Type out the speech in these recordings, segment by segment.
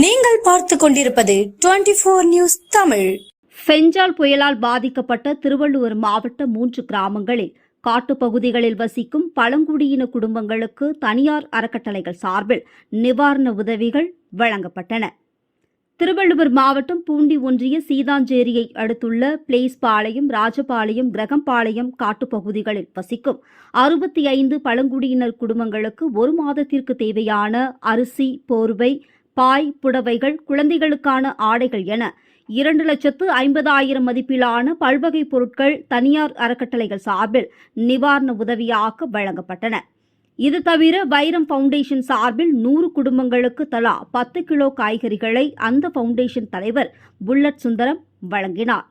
நீங்கள் பார்த்து கொண்டிருப்பது டுவெண்டி போர் நியூஸ் தமிழ். ஃபெஞ்சால் புயலால் பாதிக்கப்பட்ட திருவள்ளூர் மாவட்ட மூன்று கிராமங்களில் காட்டுப்பகுதிகளில் வசிக்கும் பழங்குடியின குடும்பங்களுக்கு தனியார் அறக்கட்டளைகள் சார்பில் நிவாரண உதவிகள் வழங்கப்பட்டன. திருவள்ளுவர் மாவட்டம் பூண்டி ஒன்றிய சீதாஞ்சேரியை அடுத்துள்ள பிளேஸ்பாளையம் ராஜபாளையம் கிரகம்பாளையம் காட்டுப்பகுதிகளில் வசிக்கும் அறுபத்தி ஐந்து பழங்குடியினர் குடும்பங்களுக்கு ஒரு மாதத்திற்கு தேவையான அரிசி போர்வை பாய் புடவைகள் குழந்தைகளுக்கான ஆடைகள் என இரண்டு லட்சத்து ஐம்பதாயிரம் மதிப்பிலான பல்வகை பொருட்கள் தனியார் அறக்கட்டளைகள் சார்பில் நிவாரண உதவியாக வழங்கப்பட்டன. இது தவிர வைரம் ஃபவுண்டேஷன் சார்பில் நூறு குடும்பங்களுக்கு தலா பத்து கிலோ காய்கறிகளை அந்த ஃபவுண்டேஷன் தலைவர் புல்லட் சுந்தரம் வழங்கினார்.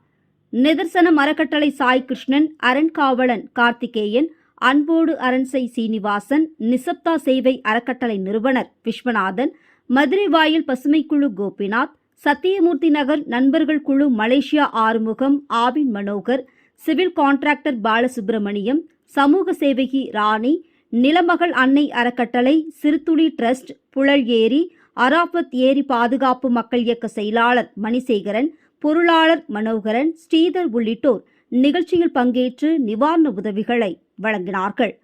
நிதர்சனம் அறக்கட்டளை சாய் கிருஷ்ணன் அறன்காவலன் கார்த்திகேயன் அன்போடு அரண்சை சீனிவாசன் நிசப்தா சேவை அறக்கட்டளை நிறுவனர் விஸ்வநாதன் மதுரை வாயில் பசுமைக்குழு கோபிநாத் சத்தியமூர்த்தி நகர் நண்பர்கள் குழு Malaysia Arumugam Aavin Manohar civil contractor Balasubramaniam சமூக சேவகி ராணி நிலமகள் அன்னை அறக்கட்டளை சிறுதுளி ட்ரஸ்ட் புழல் ஏரி அராபத் ஏரி பாதுகாப்பு மக்கள் இயக்க செயலாளர் மணிசேகரன் பொருளாளர் மனோகரன் ஸ்ரீதர் உள்ளிட்டோர் நிகழ்ச்சியில் பங்கேற்று நிவாரண உதவிகளை வழங்கினார்கள்.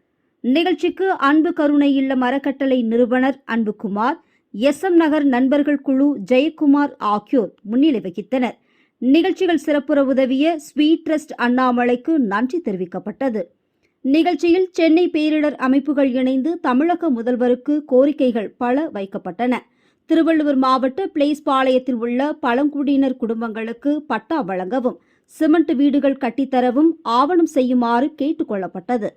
நிகழ்ச்சிக்கு அன்பு கருணை இல்லம் அறக்கட்டளை நிறுவனர் அன்புகுமார் எஸ் எம் நகர் நண்பர்கள் குழு ஜெயக்குமார் ஆகியோர் முன்னிலை வகித்தனர். நிகழ்ச்சிகள் சிறப்புற உதவிய ஸ்வீட் ட்ரஸ்ட் அண்ணாமலைக்கு நன்றி தெரிவிக்கப்பட்டது. நிகழ்ச்சியில் சென்னை பேரிடர் அமைப்புகள் இணைந்து தமிழக முதல்வருக்கு கோரிக்கைகள் பல வைக்கப்பட்டன. திருவள்ளுவர் மாவட்ட பிளேஸ் பாளையத்தில் உள்ள பழங்குடியினர் குடும்பங்களுக்கு பட்டா வழங்கவும் சிமெண்ட் வீடுகள் கட்டித்தரவும் ஆவணம் செய்யுமாறு கேட்டுக் கொள்ளப்பட்டது.